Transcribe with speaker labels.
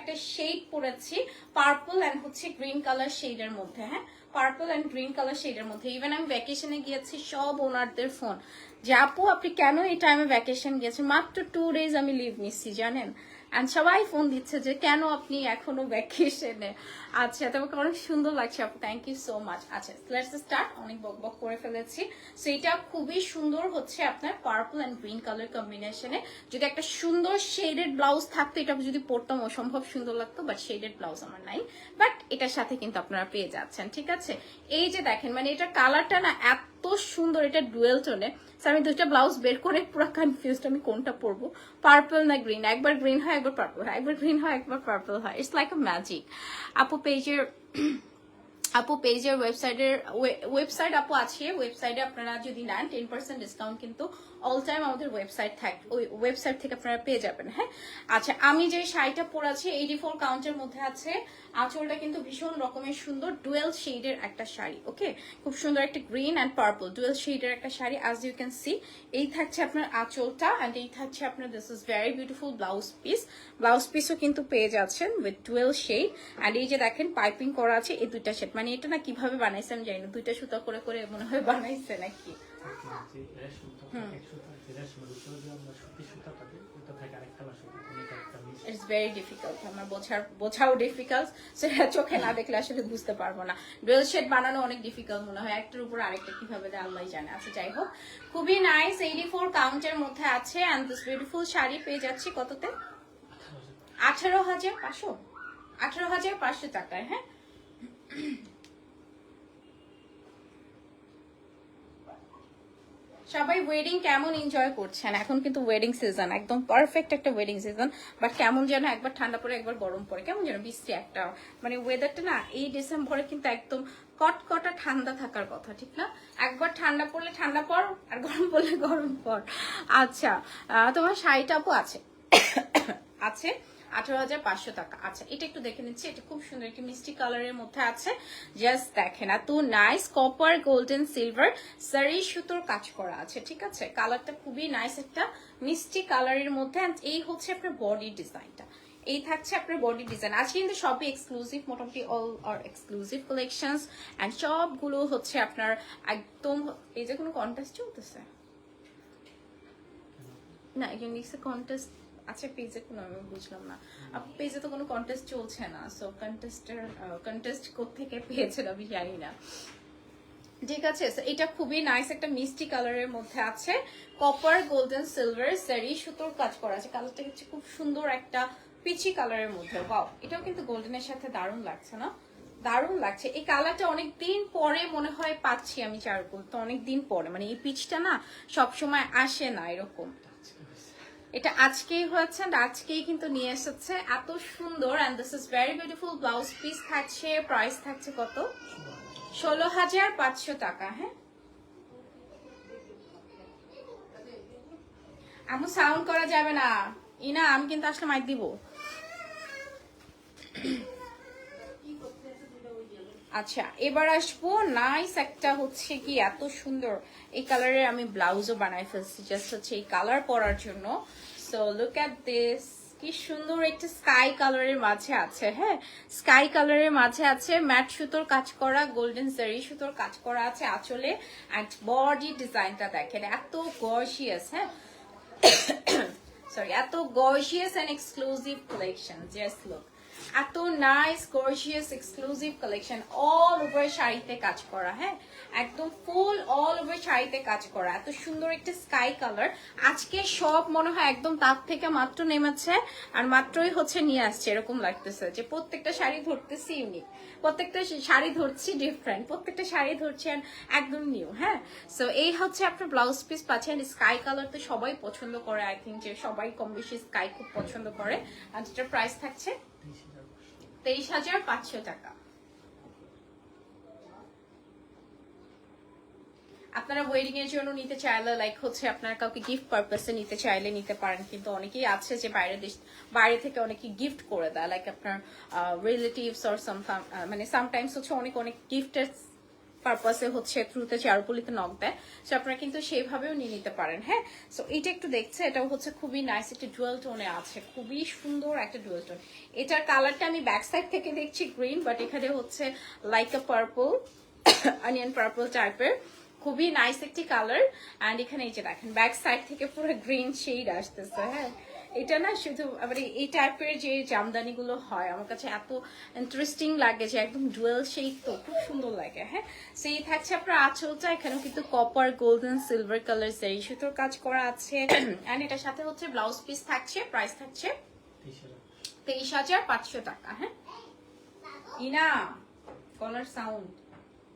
Speaker 1: একটা শেড পরেছি purple and হচ্ছে গ্রিন কালার শেড এর মধ্যে হ্যাঁ? পার্পল অ্যান্ড গ্রিন কালার শেডের মধ্যে। ইভেন আমি ভ্যাকেশনে গিয়েছি, সব ওনারদের ফোন যে আপু, আপনি কেন এই টাইমে ভ্যাকেশন গিয়েছেন? মাত্র টু ডেজ আমি লিভ নিচ্ছি জানেন? অ্যান্ড সবাই ফোন দিচ্ছে যে, কেন আপনি এখনও ভ্যাকেশনে আচ্ছা তোমাকে অনেক সুন্দর লাগছে আপু। থ্যাংক ইউ সো মাচ আচ্ছা লেটস স্টার্ট অনেক বক বক করে ফেলেছি। সো এটা খুবই সুন্দর হচ্ছে আপনার পার্পল অ্যান্ড গ্রিন কালার কম্বিনেশনে যদি একটা সুন্দর শেডেড ব্লাউজ থাকতো, এটা যদি পরতাম, অসম্ভব সুন্দর লাগতো বাট শেডেড ব্লাউজ আমার নাই। বাট এটার সাথে কিন্তু আপনারা পেয়ে যাচ্ছেন, ঠিক আছে? এই যে দেখেন মানে এটা কালারটা না এত সুন্দর, এটা ডুয়েল টোনে আমি দুইটা ব্লাউজ বের করে পুরো কনফিউজড আমি কোনটা পরবো। পার্পল না গ্রিন একবার গ্রিন হয়, একবার পার্পল হয়। একবার গ্রিন হয়, একবার পার্পল হয়। ইটস লাইক আ ম্যাজিক আপু পেজের, আপু পেজের ওয়েবসাইটের ওয়েবসাইট আপু আছে ওয়েবসাইটে আপনারা যদি নেন টেন পার্সেন্ট ডিসকাউন্ট কিন্তু অল টাইম আমাদের ওয়েবসাইট থাকে, ওই ওয়েবসাইট থেকে আপনারা পেয়ে যাবেন হ্যাঁ? আচ্ছা আমি যে শাড়িটা পরেছি এইটি ফোর কাউন্টের মধ্যে আছে আঁচলটা কিন্তু ভীষণ রকমের সুন্দর ডুয়েল শেডের একটা শাড়ি, ওকে? খুব সুন্দর একটা গ্রিন অ্যান্ড পার্পল ডুয়েল শেডের একটা sari as you can see এই থাকছে আপনার আঁচলটা অ্যান্ড এই থাকছে আপনার this is very beautiful blouse piece blouse পিসও কিন্তু পেয়ে যাচ্ছেন উইথ ডুয়েল শেড অ্যান্ড এই যে দেখেন পাইপিং করা আছে, এই দুইটা শেড মানে এটা না কীভাবে বানাইছে আমি জানি না, দুইটা সুতা করে করে মনে হয় বানাইছে নাকি? ইটস ভেরি ডিফিকাল্ট আমার বোঝার বোঝাও ডিফিকাল্ট সেটা চোখে না দেখলে আসলে বুঝতে পারব না। ডুয়েল শেড বানানো অনেক ডিফিকাল্ট মনে হয়। একটার উপর আরেকটা কীভাবে দেয় আল্লাহ জানে। আচ্ছা যাই হোক। খুবই নাইস এইটি ফোর কাউন্টের মধ্যে আছে অ্যান্ড দিস বিউটিফুল শাড়ি পেয়ে যাচ্ছি কততে? আঠারো হাজার পাঁচশো। আঠারো হাজার পাঁচশো টাকায় হ্যাঁ? সবাই ওয়েডিং কেমন এনজয় করছেন? এখন কিন্তু ওয়েডিং সিজন একদম পারফেক্ট একটা ওয়েডিং সিজন বাট কেমন যেন একবার ঠান্ডা পড়ে, একবার গরম পড়ে, কেমন যেন বৃষ্টি একটা মানে ওয়েদারটা না, এই ডিসেম্বরে কিন্তু একদম কটকটা ঠান্ডা থাকার কথা, ঠিক না? একবার ঠান্ডা পড়লে ঠান্ডা পর আর গরম পড়লে গরম পর আচ্ছা তোমার শাড়িটা আছে? আছে? আঠারো হাজার পাঁচশো টাকা। আচ্ছা এটা একটু দেখে নিচ্ছি, এটা খুব সুন্দর একটি মিষ্টি কালারের মধ্যে আছে। জাস্ট দেখেন, এত নাইস কপার গোল্ডেন সিলভার সারি সুতোর কাজ করা আছে, ঠিক আছে? কালারটা খুবই নাইস একটা মিষ্টি কালারের মধ্যে এই হচ্ছে আপনার বডি ডিজাইনটা এই থাকছে আপনার বডি ডিজাইন আজকে কিন্তু সবই এক্সক্লুসিভ মোটামুটি all are exclusive collections and সবগুলো হচ্ছে আপনার একদম, এই যে কোনো কন্টেস্ট চলতেছে? না ইউনিক্সে কন্টেস্ট আচ্ছা পেজে কোনো, আমি বুঝলাম না। পেজে তো কোনো কন্টেস্ট চলছে না সো কন্টেস্টের কন্টেস্ট থেকে পেয়েছিল আমি জানি না। ঠিক আছে এটা খুবই নাইস একটা মিষ্টি কালারের মধ্যে আছে। কপার গোল্ডেন সিলভার সারি সুতোর কাজ করা আছে। কালারটা হচ্ছে খুব সুন্দর একটা পিচি কালারের মধ্যে। ওয়াও এটাও কিন্তু গোল্ডেনের সাথে দারুণ লাগছে, না? দারুণ লাগছে। এই কালারটা অনেক দিন পরে মনে হয় পাচ্ছি আমি চারকোল। তো অনেক দিন পরে মানে এই পিচটা না সবসময় আসে না এরকম। এটা আজকেই হয়েছে আজকেই কিন্তু নিয়ে এসেছে। এত সুন্দর and this is very beautiful blouse piece থাকছে প্রাইস থাকছে কত? ষোলো হাজার পাঁচশো টাকা হ্যাঁ? আমি সাউন্ড করা যাবে না। ইনা, আমি কিন্তু আসলে মাইক দিব। আচ্ছা এবার আসব। নাইস একটা হচ্ছে কি, এত সুন্দর। এই কালারের আমি ব্লাউজও বানাই ফেলছি জাস্ট হচ্ছে এই কালার পরার জন্য। সো লুক অ্যাট দিস কি সুন্দর একটা স্কাই কালারের মাঝে আছে হ্যাঁ? স্কাই কালারের মাঝে আছে ম্যাট সুতোর কাজ করা গোল্ডেন জারি সুতোর কাজ করা আছে আঁচলে। অ্যান্ড বডি ডিজাইনটা দেখেন, এত গর্জিয়াস হ্যাঁ? সরি এত gorgeous and exclusive collection just look এত nice gorgeous exclusive collection all over শাড়িতে কাজ করা হ্যাঁ? একদম ফুল অল ওভার শাড়িতে কাজ করা, এত সুন্দর একটা স্কাই কালার আজকে সব মনে হয় একদম তার থেকে মাত্র নেমেছে আর মাত্রই হচ্ছে নিয়ে আসছে, এরকম লাগতেছে যে প্রত্যেকটা শাড়ি ধরতেছি ইউনিক প্রত্যেকটা শাড়ি ধরছি ডিফারেন্ট প্রত্যেকটা শাড়ি ধরছেন একদম নিউ হ্যাঁ? সো এই হচ্ছে আপনার ব্লাউজ পিস পাচ্ছেন স্কাই কালার তো সবাই পছন্দ করে আই থিঙ্ক যে সবাই কম বেশি স্কাই খুব পছন্দ করে। আর যেটার প্রাইস থাকছে?
Speaker 2: তেইশ হাজার পাঁচশো
Speaker 1: টাকা। আপনারা ওয়েডিং এর জন্য নিতে চাইলে লাইক হচ্ছে আপনারা কাউকে গিফট পারপাসে নিতে চাইলে নিতে পারেন, কিন্তু অনেকেই আছে যে বাইরে দেশ, বাইরে থেকে অনেকে গিফট করে দেয় লাইক আপনার রিলেটিভস অর সাম মানে সামটাইমস হচ্ছে অনেক অনেক গিফটের পারপাসে হচ্ছে থ্রুতে চারুপুলিতে নক দেয়। সো আপনারা কিন্তু সেইভাবেও নিয়ে নিতে পারেন হ্যাঁ? সো এটা একটু দেখছে, এটাও হচ্ছে খুবই নাইস একটা ডুয়েল টোনে আছে, খুবই সুন্দর একটা ডুয়েল টোন এটার কালারটা আমি ব্যাক সাইড থেকে দেখছি গ্রিন বাট এখানে হচ্ছে like a purple onion purple টাইপের খুবই নাইস একটি কালার অ্যান্ড এখানে এই যে দেখেন ব্যাক সাইড থেকে পুরো গ্রিন শেড আসতেছে হ্যাঁ? এটা না শুধু মানে এই টাইপের যে জামদানিগুলো হয় আমার কাছে এত ইন্টারেস্টিং লাগে যে একদম ডুয়েল শেড তো খুব সুন্দর লাগে হ্যাঁ? সেই থাকছে আপনার আঁচলটা এখানেও কিন্তু কপার গোল্ডেন সিলভার কালার সেই সুতোর কাজ করা আছে। অ্যান্ড এটার সাথে হচ্ছে ব্লাউজ পিস থাকছে প্রাইস থাকছে তেইশ হাজার। পাঁচশো টাকা হ্যাঁ? ইনা কলার সাউন্ড